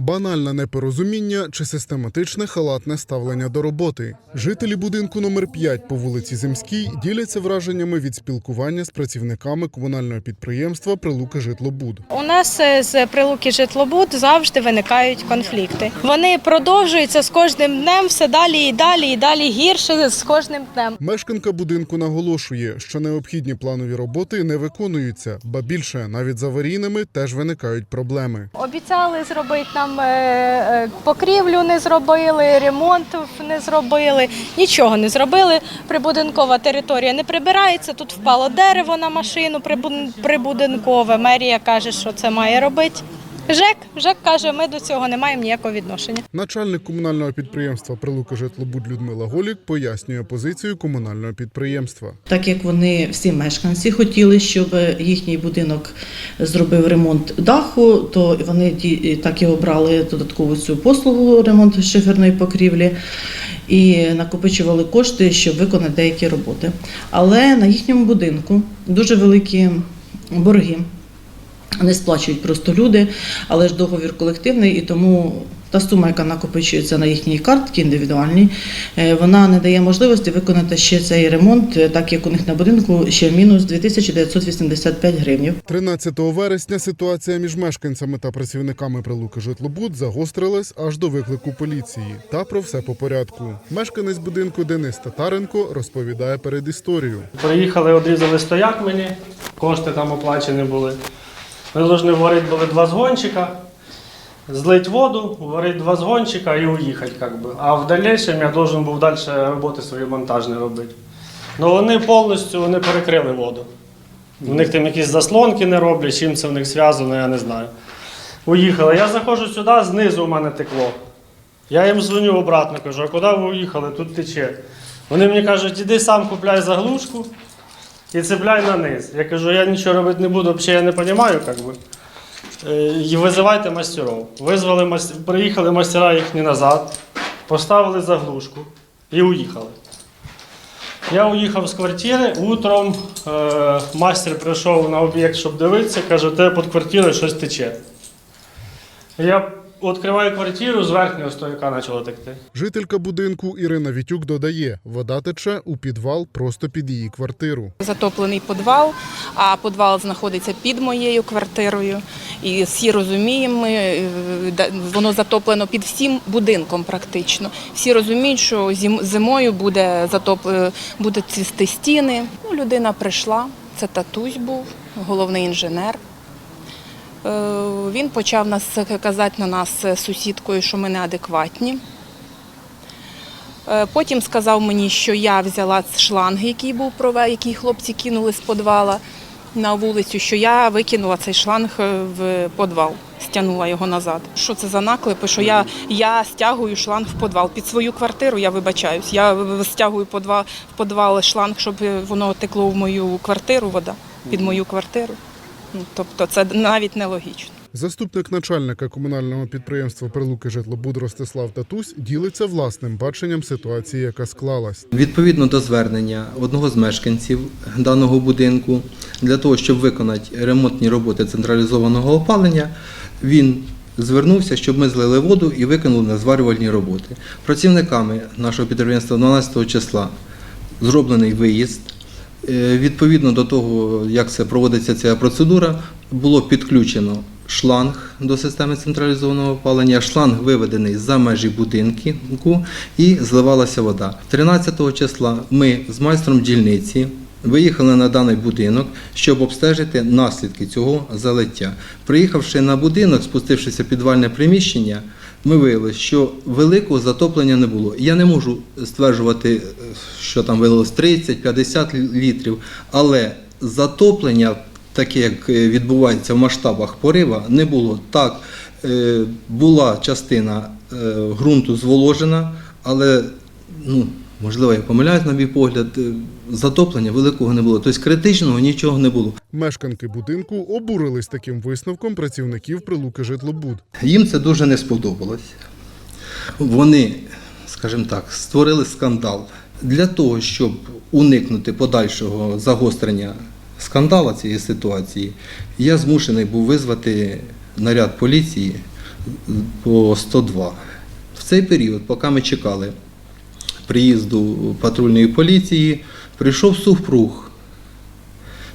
Банальне непорозуміння чи систематичне халатне ставлення до роботи. Жителі будинку номер 5 по вулиці Земській діляться враженнями від спілкування з працівниками комунального підприємства Прилуки Житлобуд. У нас е, з прилуки житлобуд завжди виникають конфлікти. Вони продовжуються з кожним днем все далі і далі, і далі гірше з кожним днем. Мешканка будинку наголошує, що необхідні планові роботи не виконуються, ба більше навіть з аварійними теж виникають проблеми. Обіцяли зробити нам е, е, покрівлю, не зробили, ремонт не зробили, нічого не зробили. Прибудинкова територія не прибирається. Тут впало дерево на машину прибудинкове. Мерія каже, що це має робити. ЖЕК, ЖЕК каже, ми до цього не маємо ніякого відношення. Начальник комунального підприємства Прилуки Житлобуд Людмила Голік пояснює позицію комунального підприємства. Так як вони всі мешканці хотіли, щоб їхній будинок зробив ремонт даху, то вони так і обрали додаткову цю послугу ремонт шиферної покрівлі і накопичували кошти, щоб виконати деякі роботи. Але на їхньому будинку дуже великі борги. Не сплачують просто люди, але ж договір колективний, і тому та сума, яка накопичується на їхній картці індивідуальній, е, вона не дає можливості виконати ще цей ремонт, е, так як у них на будинку ще мінус 2985 гривень. 13 вересня ситуація між мешканцями та працівниками Прилуки Житлобуд загострилась аж до виклику поліції. Та про все по порядку. Мешканець будинку Денис Татаренко розповідає перед історію. Приїхали, одрізали стояк мені, кошти там оплачені були. Ми повинні варити були два згончика, злити воду, варити два згончика і уїхати. Как би. А в дальнейшем я должен був далі роботи свої монтажні робити. Ну вони повністю вони перекрили воду. У них там якісь заслонки не роблять, чим це в них зв'язано, я не знаю. Уїхали. Я заходжу сюди, знизу у мене текло. Я їм дзвоню обратно, кажу, а куди ви уїхали? Тут тече. Вони мені кажуть, іди сам купляй заглушку і цепляй на низ. Я кажу, я нічого робити не буду, взагалі я не розумію, як би. Е, І визивайте мастерів. Визвали мас- приїхали мастера їхні назад, поставили заглушку і уїхали. Я уїхав з квартири, утром е, мастер прийшов на об'єкт, щоб дивитися, каже, у тебе під квартирою щось тече. Я відкриваю квартиру, з верхнього стояка почало текти. Жителька будинку Ірина Вітюк додає, вода тече у підвал просто під її квартиру. затоплений підвал, а підвал знаходиться під моєю квартирою. І всі розуміємо, ми, е, воно затоплено під всім будинком практично. Всі розуміють, що зим- зимою буде затоп... е, будуть цвісти стіни. Ну, людина прийшла, це татусь був, головний інженер. Е, Він почав нас казати на нас сусідкою, що ми неадекватні. Е, Потім сказав мені, що я взяла шланг, який був прове, який хлопці кинули з підвала на вулицю, що я викинула цей шланг е, в підвал, стягнула його назад. Що це за наклепи? Що я, я стягую шланг в підвал під свою квартиру, я вибачаюсь. Я стягую в підвал, в підвал шланг, щоб воно текло в мою квартиру, вода під мою квартиру. Ну, тобто це навіть нелогічно. Заступник начальника комунального підприємства Прилуки Житлобуд Ростислав Татусь ділиться власним баченням ситуації, яка склалась. Відповідно до звернення одного з мешканців даного будинку для того, щоб виконати ремонтні роботи централізованого опалення, він звернувся, щоб ми злили воду і виконали назварювальні роботи. Працівниками нашого підприємства 12 числа зроблений виїзд. Е, Відповідно до того, як це проводиться ця процедура, було підключено шланг до системи централізованого опалення. Шланг виведений за межі будинку і зливалася вода. 13 числа ми з майстром дільниці виїхали на даний будинок, щоб обстежити наслідки цього залиття. Приїхавши на будинок, спустившися в підвальне приміщення, ми виявили, що великого затоплення не було. Я не можу стверджувати, е, що там вилилось 30-50 літрів, але затоплення, таке як е, відбувається в масштабах порива, не було. Так, е, була частина ґрунту зволожена, але ну, можливо, я помиляюсь на мій погляд, затоплення великого не було. Тобто критичного нічого не було. Мешканки будинку обурились таким висновком працівників Прилуки Житлобуд. Їм це дуже не сподобалось. Вони, скажімо так, створили скандал для того, щоб уникнути подальшого загострення скандала цієї ситуації. Я змушений був визвати наряд поліції по 102. В цей період, поки ми чекали приїзду патрульної поліції, прийшов супруг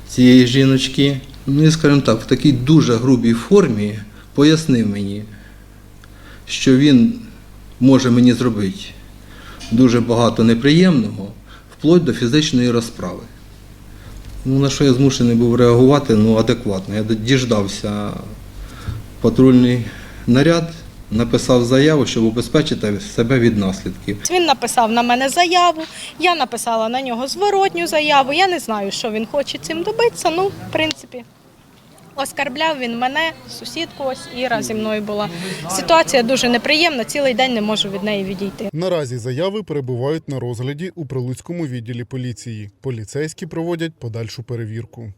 цієї жіночки. Ну скажімо так, в такій дуже грубій формі пояснив мені, що він може мені зробити дуже багато неприємного, вплоть до фізичної розправи. Ну, на що я змушений був реагувати ну, адекватно. Я діждався патрульний наряд, написав заяву, щоб убезпечити себе від наслідків. Він написав на мене заяву, я написала на нього зворотню заяву. Я не знаю, що він хоче цим добитися. Ну, в принципі, оскарбляв він мене, сусідку ось Іра зі мною була. Ситуація дуже неприємна, цілий день не можу від неї відійти. Наразі заяви перебувають на розгляді у Прилуцькому відділі поліції. Поліцейські проводять подальшу перевірку.